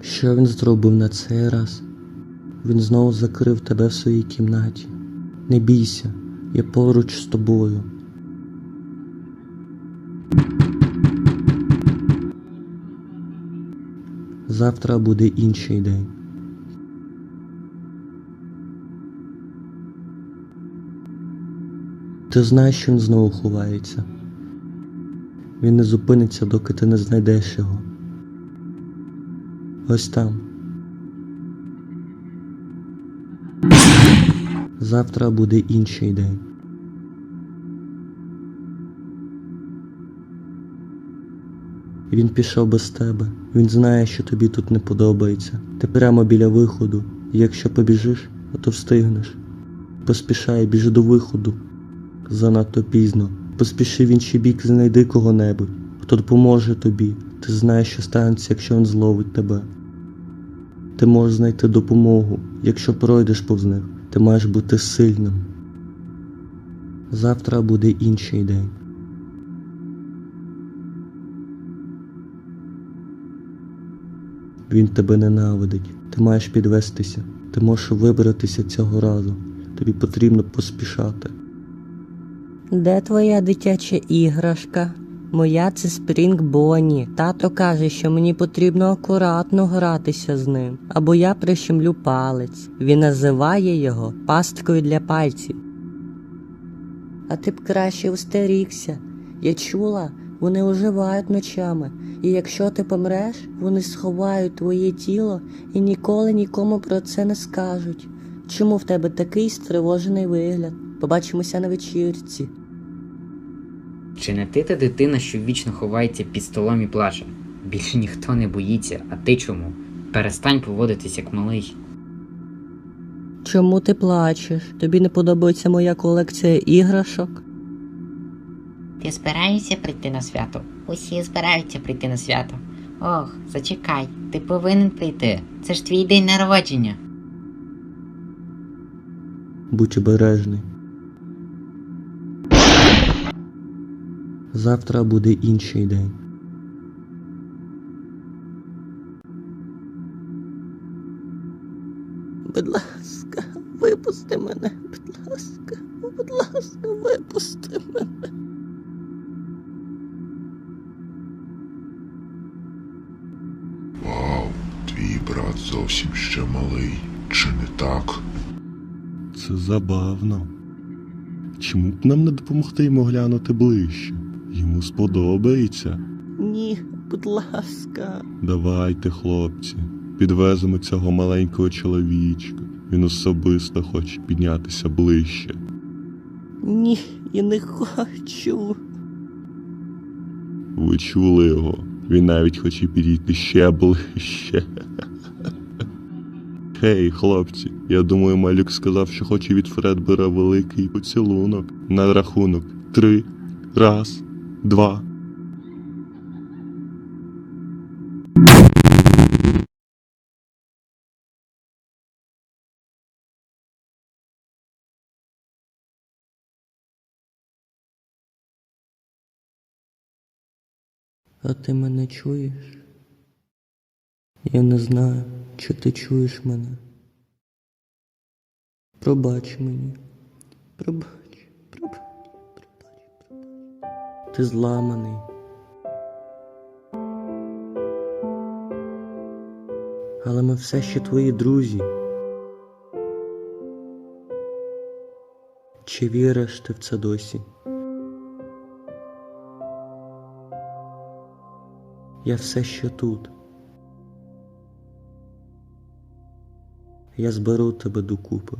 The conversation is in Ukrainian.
Що він зробив на цей раз? Він знову закрив тебе в своїй кімнаті. Не бійся, я поруч з тобою. Завтра буде інший день. Ти знаєш, що він знову ховається. Він не зупиниться, доки ти не знайдеш його. Ось там. Завтра буде інший день. Він пішов без тебе. Він знає, що тобі тут не подобається. Ти прямо біля виходу, якщо побіжиш, то встигнеш. Поспішай, біжи до виходу. Занадто пізно. Поспіши в інший бік, знайди кого-небудь, хто допоможе тобі. Ти знаєш, що станеться, якщо він зловить тебе. Ти можеш знайти допомогу, якщо пройдеш повз них. Ти маєш бути сильним. Завтра буде інший день. Він тебе ненавидить. Ти маєш підвестися. Ти можеш вибратися цього разу. Тобі потрібно поспішати. Де твоя дитяча іграшка? Моя це Спрінг Бонні. Тато каже, що мені потрібно акуратно гратися з ним, або я прищемлю палець. Він називає його пасткою для пальців. А ти б краще устерігся. Я чула, вони оживають ночами, і якщо ти помреш, вони сховають твоє тіло і ніколи нікому про це не скажуть. Чому в тебе такий стривожений вигляд? Побачимося на вечірці. Чи не ти та дитина, що вічно ховається під столом і плаче? Більше ніхто не боїться, а ти чому? Перестань поводитись як малий. Чому ти плачеш? Тобі не подобається моя колекція іграшок? Ти збираєшся прийти на свято? Усі збираються прийти на свято. Ох, зачекай, ти повинен прийти. Це ж твій день народження. Будь обережний. Завтра буде інший день. Будь ласка, випусти мене, будь ласка, будь ласка, випусти мене. Вау, твій брат зовсім ще малий, чи не так? Це забавно. Чому б нам не допомогти йому глянути ближче? Йому сподобається. Ні, будь ласка. Давайте, хлопці, підвеземо цього маленького чоловічка. Він особисто хоче піднятися ближче. Ні, я не хочу. Ви чули його? Він навіть хоче підійти ще ближче. Хей, хлопці, я думаю, малюк сказав, що хоче від Фредбера великий поцілунок. На рахунок. Три. Раз, два. А ти мене чуєш? Я не знаю, чи ти чуєш мене. Пробач мені. Пробач, Ти зламаний. Але ми все ще твої друзі. Чи віриш ти в це досі? Я все ще тут. Я зберу тебе докупи.